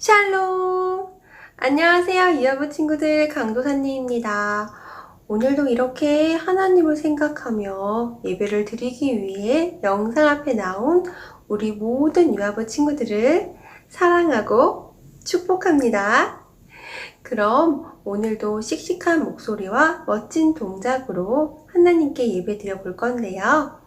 샬롬! 안녕하세요, 유아부 친구들 강도사님입니다. 오늘도 이렇게 하나님을 생각하며 예배를 드리기 위해 영상 앞에 나온 우리 모든 유아부 친구들을 사랑하고 축복합니다. 그럼 오늘도 씩씩한 목소리와 멋진 동작으로 하나님께 예배 드려 볼 건데요.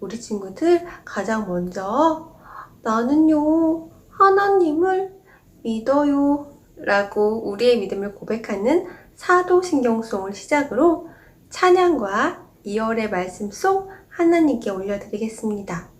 우리 친구들 가장 먼저 나는요, 하나님을 믿어요. 라고 우리의 믿음을 고백하는 사도신경송을 시작으로 찬양과 2월의 말씀 속 하나님께 올려드리겠습니다.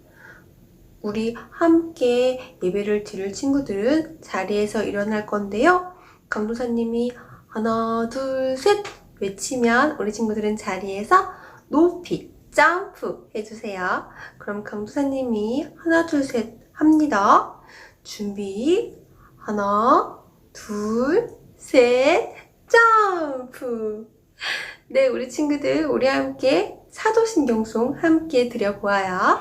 우리 함께 예배를 드릴 친구들은 자리에서 일어날 건데요. 강도사님이 하나, 둘, 셋 외치면 우리 친구들은 자리에서 높이 점프 해주세요. 그럼 강도사님이 하나, 둘, 셋 합니다. 준비. 하나, 둘, 셋, 점프. 네, 우리 친구들, 우리 함께 사도신경송 함께 드려보아요.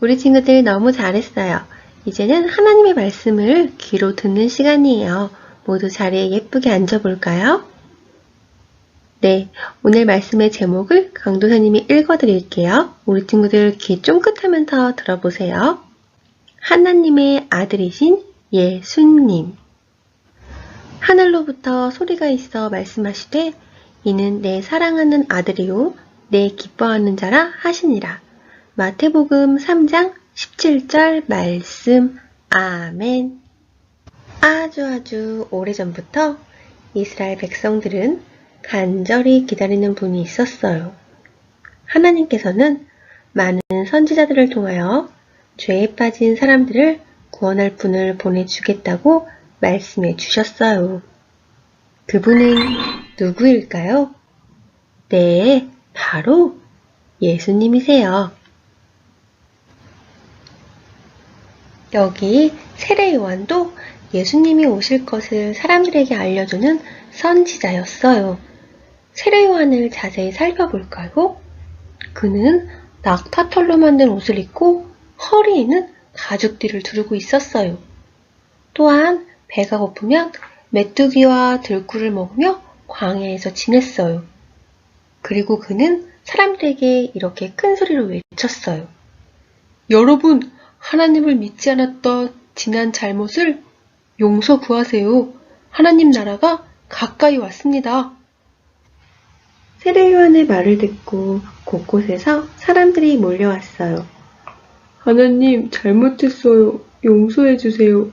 우리 친구들 너무 잘했어요. 이제는 하나님의 말씀을 귀로 듣는 시간이에요. 모두 자리에 예쁘게 앉아볼까요? 네, 오늘 말씀의 제목을 강도사님이 읽어드릴게요. 우리 친구들 귀 쫑긋하면서 들어보세요. 하나님의 아들이신 예수님. 하늘로부터 소리가 있어 말씀하시되 이는 내 사랑하는 아들이요 내 기뻐하는 자라 하시니라. 마태복음 3장 17절 말씀 아멘. 아주 아주 오래전부터 이스라엘 백성들은 간절히 기다리는 분이 있었어요. 하나님께서는 많은 선지자들을 통하여 죄에 빠진 사람들을 구원할 분을 보내주겠다고 말씀해 주셨어요. 그분은 누구일까요? 네, 바로 예수님이세요. 여기 세례 요한도 예수님이 오실 것을 사람들에게 알려주는 선지자였어요. 세례 요한을 자세히 살펴볼까요? 그는 낙타털로 만든 옷을 입고 허리에는 가죽띠를 두르고 있었어요. 또한 배가 고프면 메뚜기와 들꿀을 먹으며 광야에서 지냈어요. 그리고 그는 사람들에게 이렇게 큰 소리로 외쳤어요. 여러분, 하나님을 믿지 않았던 지난 잘못을 용서 구하세요. 하나님 나라가 가까이 왔습니다. 세례 요한의 말을 듣고 곳곳에서 사람들이 몰려왔어요. 하나님 잘못했어요. 용서해 주세요.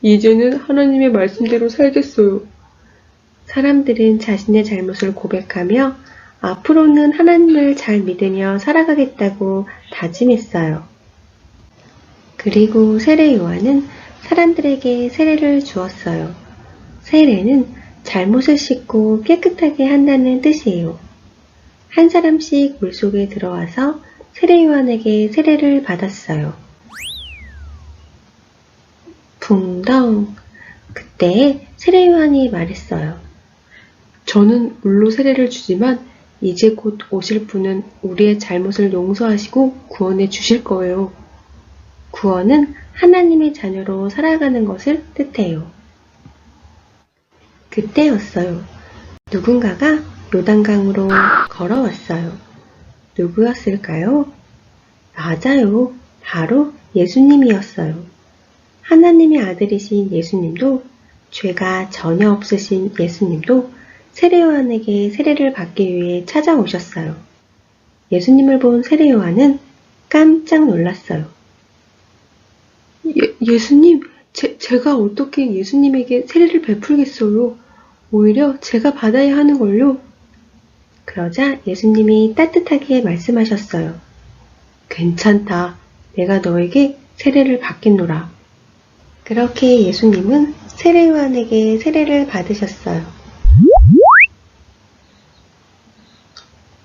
이제는 하나님의 말씀대로 살겠어요. 사람들은 자신의 잘못을 고백하며 앞으로는 하나님을 잘 믿으며 살아가겠다고 다짐했어요. 그리고 세례 요한은 사람들에게 세례를 주었어요. 세례는 잘못을 씻고 깨끗하게 한다는 뜻이에요. 한 사람씩 물속에 들어와서 세례 요한에게 세례를 받았어요. 붕덩. 그때 세례 요한이 말했어요. 저는 물로 세례를 주지만 이제 곧 오실 분은 우리의 잘못을 용서하시고 구원해 주실 거예요. 구원은 하나님의 자녀로 살아가는 것을 뜻해요. 그때였어요. 누군가가 요단강으로 걸어왔어요. 누구였을까요? 맞아요. 바로 예수님이었어요. 하나님의 아들이신 예수님도 죄가 전혀 없으신 예수님도 세례요한에게 세례를 받기 위해 찾아오셨어요. 예수님을 본 세례요한은 깜짝 놀랐어요. 예, 예수님, 제, 제가 어떻게 예수님에게 세례를 베풀겠어요? 오히려 제가 받아야 하는 걸요? 그러자 예수님이 따뜻하게 말씀하셨어요. 괜찮다. 내가 너에게 세례를 받겠노라. 그렇게 예수님은 세례요한에게 세례를 받으셨어요.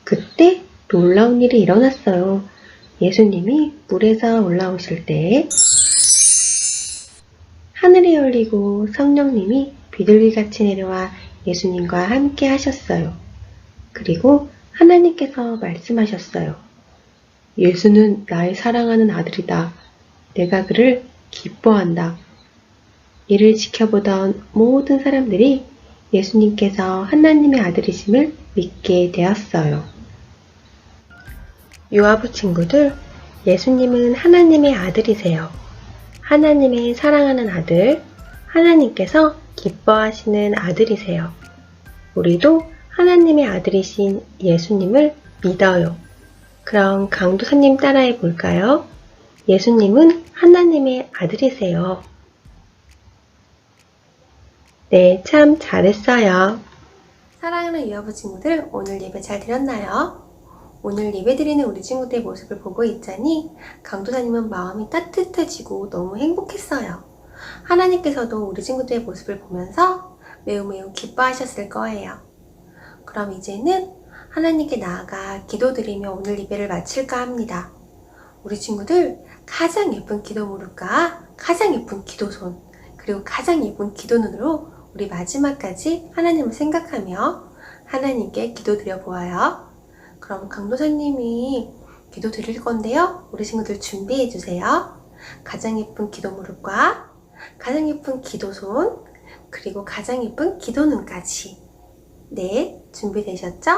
그때 놀라운 일이 일어났어요. 예수님이 물에서 올라오실 때 하늘이 열리고 성령님이 비둘기같이 내려와 예수님과 함께 하셨어요. 그리고 하나님께서 말씀하셨어요. 예수는 나의 사랑하는 아들이다. 내가 그를 기뻐한다. 이를 지켜보던 모든 사람들이 예수님께서 하나님의 아들이심을 믿게 되었어요. 유아부 친구들, 예수님은 하나님의 아들이세요. 하나님의 사랑하는 아들, 하나님께서 기뻐하시는 아들이세요. 우리도 하나님의 아들이신 예수님을 믿어요. 그럼 강도사님 따라해 볼까요? 예수님은 하나님의 아들이세요. 네, 참 잘했어요. 사랑하는 유아부 친구들, 오늘 예배 잘 드렸나요? 오늘 예배 드리는 우리 친구들의 모습을 보고 있자니 강도사님은 마음이 따뜻해지고 너무 행복했어요. 하나님께서도 우리 친구들의 모습을 보면서 매우 매우 기뻐하셨을 거예요. 그럼 이제는 하나님께 나아가 기도드리며 오늘 예배를 마칠까 합니다. 우리 친구들 가장 예쁜 기도 무릎과 가장 예쁜 기도 손 그리고 가장 예쁜 기도 눈으로 우리 마지막까지 하나님을 생각하며 하나님께 기도드려 보아요. 그럼 강도사님이 기도 드릴 건데요. 우리 친구들 준비해 주세요. 가장 예쁜 기도 무릎과 가장 예쁜 기도 손, 그리고 가장 예쁜 기도 눈까지. 네, 준비되셨죠?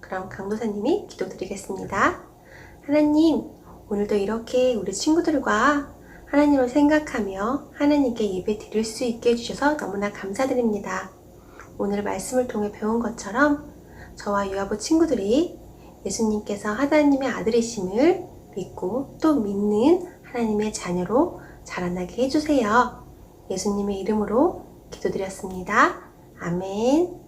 그럼 강도사님이 기도 드리겠습니다. 하나님, 오늘도 이렇게 우리 친구들과 하나님을 생각하며 하나님께 예배 드릴 수 있게 해주셔서 너무나 감사드립니다. 오늘 말씀을 통해 배운 것처럼 저와 유아부 친구들이 예수님께서 하나님의 아들이심을 믿고 또 믿는 하나님의 자녀로 자라나게 해주세요. 예수님의 이름으로 기도드렸습니다. 아멘.